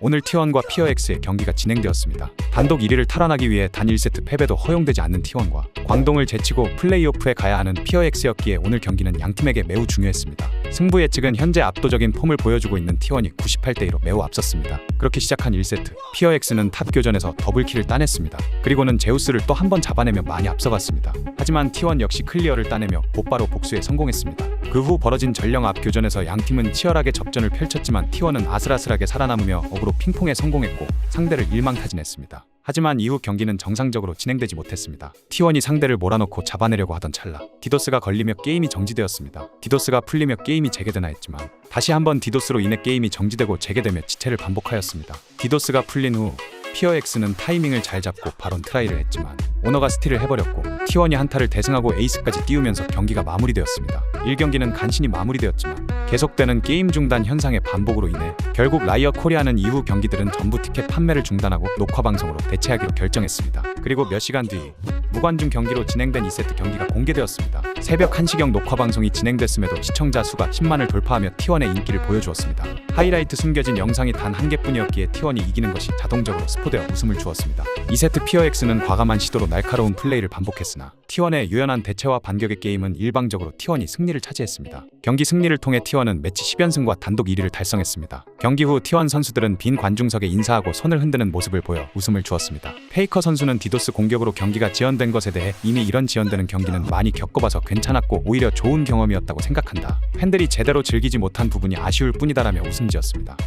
오늘 T1과 피어X의 경기가 진행되었습니다. 단독 1위를 탈환하기 위해 단 1세트 패배도 허용되지 않는 T1과 광동을 제치고 플레이오프에 가야 하는 피어X였기에 오늘 경기는 양 팀에게 매우 중요했습니다. 승부 예측은 현재 압도적인 폼을 보여주고 있는 T1이 98대 1로 매우 앞섰습니다. 그렇게 시작한 1세트, 피어X는 탑 교전에서 더블킬을 따냈습니다. 그리고는 제우스를 또 한 번 잡아내며 많이 앞서갔습니다. 하지만 T1 역시 클리어를 따내며 곧바로 복수에 성공했습니다. 그 후 벌어진 전령 앞 교전에서 양 팀은 치열하게 접전을 펼쳤지만 T1은 아슬아슬하게 살아남으며 어그로 핑퐁에 성공했고 상대를 일망타진했습니다. 하지만 이후 경기는 정상적으로 진행되지 못했습니다. T1이 상대를 몰아넣고 잡아내려고 하던 찰나 디도스가 걸리며 게임이 정지되었습니다. 디도스가 풀리며 게임이 재개되나 했지만 다시 한번 디도스로 인해 게임이 정지되고 재개되며 지체를 반복하였습니다. 디도스가 풀린 후 피어X는 타이밍을 잘 잡고 바론 트라이를 했지만 오너가 스틸을 해버렸고 T1이 한타를 대승하고 에이스까지 띄우면서 경기가 마무리되었습니다. 1경기는 간신히 마무리되었지만 계속되는 게임 중단 현상의 반복으로 인해 결국 라이엇 코리아는 이후 경기들은 전부 티켓 판매를 중단하고 녹화 방송으로 대체하기로 결정했습니다. 그리고 몇 시간 뒤 무관중 경기로 진행된 2세트 경기가 공개되었습니다. 새벽 1시경 녹화 방송이 진행됐음에도 시청자 수가 10만을 돌파하며 T1의 인기를 보여주었습니다. 하이라이트 숨겨진 영상이 단 한 개뿐이었기에 T1이 이기는 것이 자동적으로 스포 되어 웃음을 주었습니다. 2세트 피어X는 과감한 시도로 날카로운 플레이를 반복했으나 T1의 유연한 대체와 반격의 게임은 일방적으로 T1이 승리를 차지했습니다. 경기 승리를 통해 T1은 매치 10연승과 단독 1위를 달성했습니다. 경기 후 T1 선수들은 빈 관중석에 인사하고 손을 흔드는 모습을 보여 웃음을 주었습니다. 페이커 선수는 디도스 공격으로 경기가 지연된 것에 대해 이미 이런 지연되는 경기는 많이 겪어봐서 괜찮았고 오히려 좋은 경험이었다고 생각한다. 팬들이 제대로 즐기지 못한 부분이 아쉬울 뿐이다라며 웃음 지었습니다.